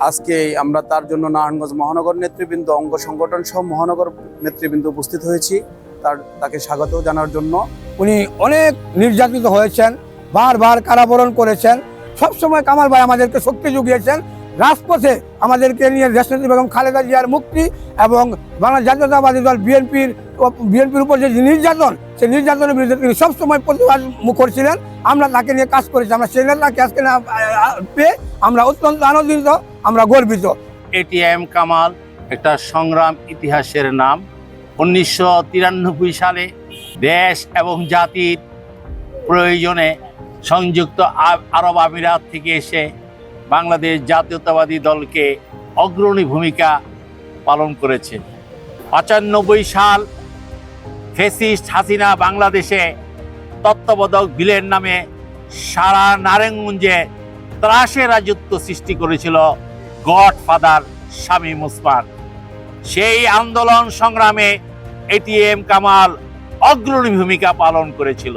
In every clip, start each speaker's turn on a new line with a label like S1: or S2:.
S1: আজকে আমরা তার জন্য নারায়ণগঞ্জ মহানগর নেতৃবৃন্দ, অঙ্গ সংগঠন সহ মহানগর নেতৃবৃন্দ উপস্থিত হয়েছি। তার, তাকে স্বাগত জানার জন্য।
S2: উনি অনেক নির্যাতিত হয়েছেন, বারবার কারাবরণ করেছেন। সবসময় কামাল ভাই আমাদেরকে শক্তি জুগিয়েছেন রাজপথে আমাদেরকে নিয়ে দেশনেত্রী বেগম খালেদা জিয়ার মুক্তি এবং বাংলা জাতীয়তাবাদী দল, বিএনপির বিএনপির উপর যে নির্যাতন, সেই নির্যাতনের বিরুদ্ধে তিনি সবসময় প্রতিবাদ মুখর ছিলেন আমরা তাকে নিয়ে কাজ করেছি, আমরা সেই নেতাকে আজকে না পেয়ে আমরা অত্যন্ত আনন্দিত, আমরা গর্বিত।
S3: এটিএম কামাল, একটা সংগ্রাম ইতিহাসের নাম। উনিশশো তিরানব্বই সালে দেশ এবং জাতির প্রয়োজনে সংযুক্ত আরব আমিরাত থেকে এসে বাংলাদেশ জাতীয়তাবাদী দলকে অগ্রণী ভূমিকা পালন করেছে। পঁচানব্বই সাল ফেসিস্ট হাসিনা বাংলাদেশে তত্ত্বাবধায়ক বিলের নামে সারা নারায়ণগঞ্জে ত্রাসের রাজত্ব সৃষ্টি করেছিল গড ফাদার স্বামী মুসমান সেই আন্দোলন সংগ্রামে এটিএম কামাল অগ্রণী ভূমিকা পালন করেছিল।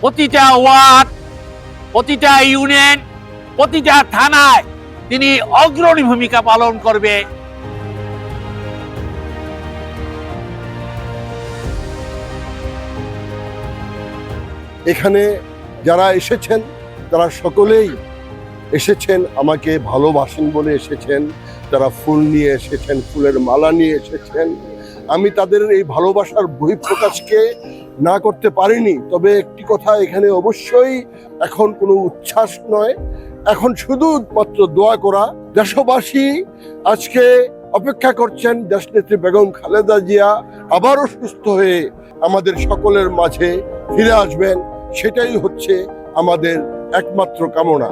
S3: প্রতিটা ওয়ার্ড, প্রতিটা ইউনিয়ন, প্রতিটা থানায় তিনি অগ্রণী ভূমিকা পালন করবে
S4: এখানে যারা এসেছেন, তারা সকলেই এসেছেন, আমাকে ভালোবাসেন বলে এসেছেন, তারা ফুল নিয়ে এসেছেন, ফুলের মালা নিয়ে এসেছেন। আমি তাদের এই ভালোবাসার বহিঃপ্রকাশকে না করতে পারিনি, তবে একটি কথা এখানে অবশ্যই, এখন কোনো উচ্ছ্বাস নয়। এখন শুধু মাত্র দোয়া করা, দেশবাসী আজকে অপেক্ষা করছেন দেশনেত্রী বেগম খালেদা জিয়া আবারও সুস্থ হয়ে আমাদের সকলের মাঝে ফিরে আসবেন। সেটাই হচ্ছে আমাদের একমাত্র কামনা।